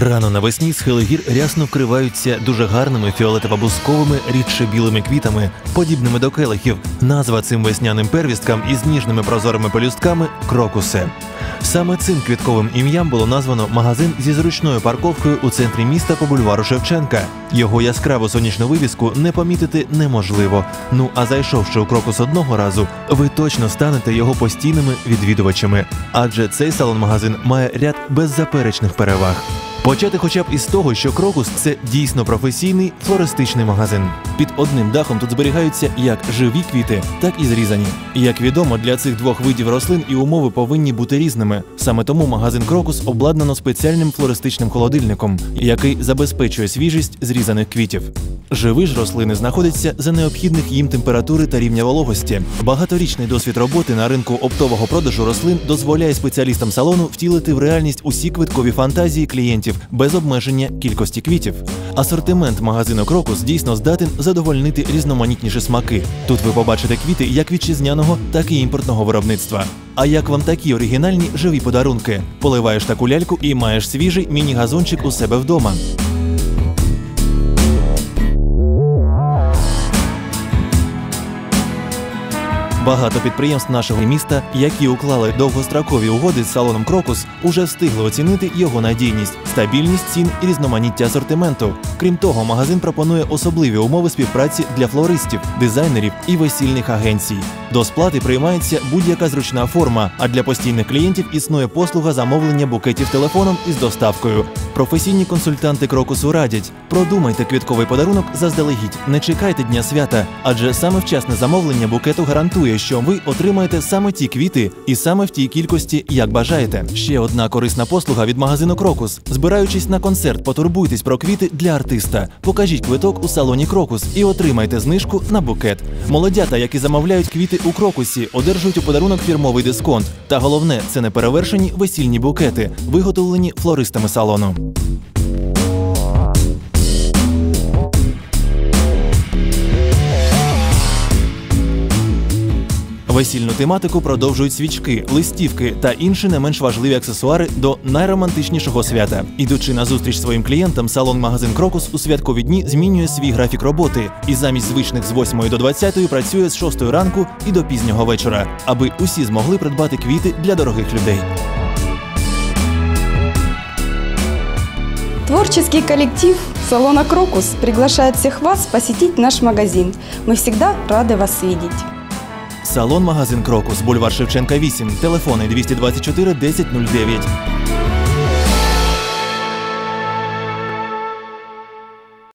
Рано навесні схили гір рясно вкриваються дуже гарними фіолетово-бусковими, рідше білими квітами, подібними до келихів. Назва цим весняним первісткам із ніжними прозорими пелюстками крокуси. Саме цим квітковим ім'ям було названо магазин зі зручною парковкою у центрі міста по бульвару Шевченка. Його яскраву сонячну вивіску не помітити неможливо. Ну а зайшовши у крокус одного разу, ви точно станете його постійними відвідувачами. Адже цей салон-магазин має ряд беззаперечних переваг. Почати хоча б із того, що крокус це дійсно професійний флористичний магазин. Під одним дахом тут зберігаються як живі квіти, так і зрізані. Як відомо, для цих двох видів рослин і умови повинні бути різними. Саме тому магазин Крокус обладнано спеціальним флористичним холодильником, який забезпечує свіжість зрізаних квітів. Живі ж рослини знаходяться за необхідних їм температури та рівня вологості. Багаторічний досвід роботи на ринку оптового продажу рослин дозволяє спеціалістам салону втілити в реальність усі квиткові фантазії клієнтів без обмеження кількості квітів. Асортимент магазину Крокус дійсно здатен задовольнити різноманітніші смаки. Тут ви побачите квіти як вітчизняного, так і імпортного виробництва. А як вам такі оригінальні живі подарунки? Поливаєш таку ляльку і маєш свіжий міні-газончик у себе вдома. Багато підприємств нашого міста, які уклали довгострокові угоди з салоном Крокус, уже встигли оцінити його надійність, стабільність цін і різноманіття асортименту. Крім того, магазин пропонує особливі умови співпраці для флористів, дизайнерів і весільних агенцій. До сплати приймається будь-яка зручна форма, а для постійних клієнтів існує послуга замовлення букетів телефоном із доставкою. Професійні консультанти Крокусу радять: продумайте квітковий подарунок заздалегідь, не чекайте дня свята, адже саме вчасне замовлення букету гарантує, що ви отримаєте саме ті квіти і саме в тій кількості, як бажаєте. Ще одна корисна послуга від магазину Крокус. Збираючись на концерт, потурбуйтесь про квіти для артиста. Покажіть квиток у салоні Крокус і отримайте знижку на букет. Молодята, які замовляють квіти у Крокусі, одержують у подарунок фірмовий дисконт. Та головне, це не перевершені весільні букети, виготовлені флористами салону. Весільну тематику продовжують свічки, листівки та інші не менш важливі аксесуари до найромантичнішого свята. Ідучи на зустріч своїм клієнтам, салон-магазин Крокус у святкові дні змінює свій графік роботи і замість звичних з 8 до 20 працює з 6 ранку і до пізнього вечора, аби усі змогли придбати квіти для дорогих людей. Творческий коллектив салона «Крокус» приглашает всех вас посетить наш магазин. Мы всегда рады вас видеть. Салон-магазин Крокус, бульвар Шевченка 8, телефони 224 1009.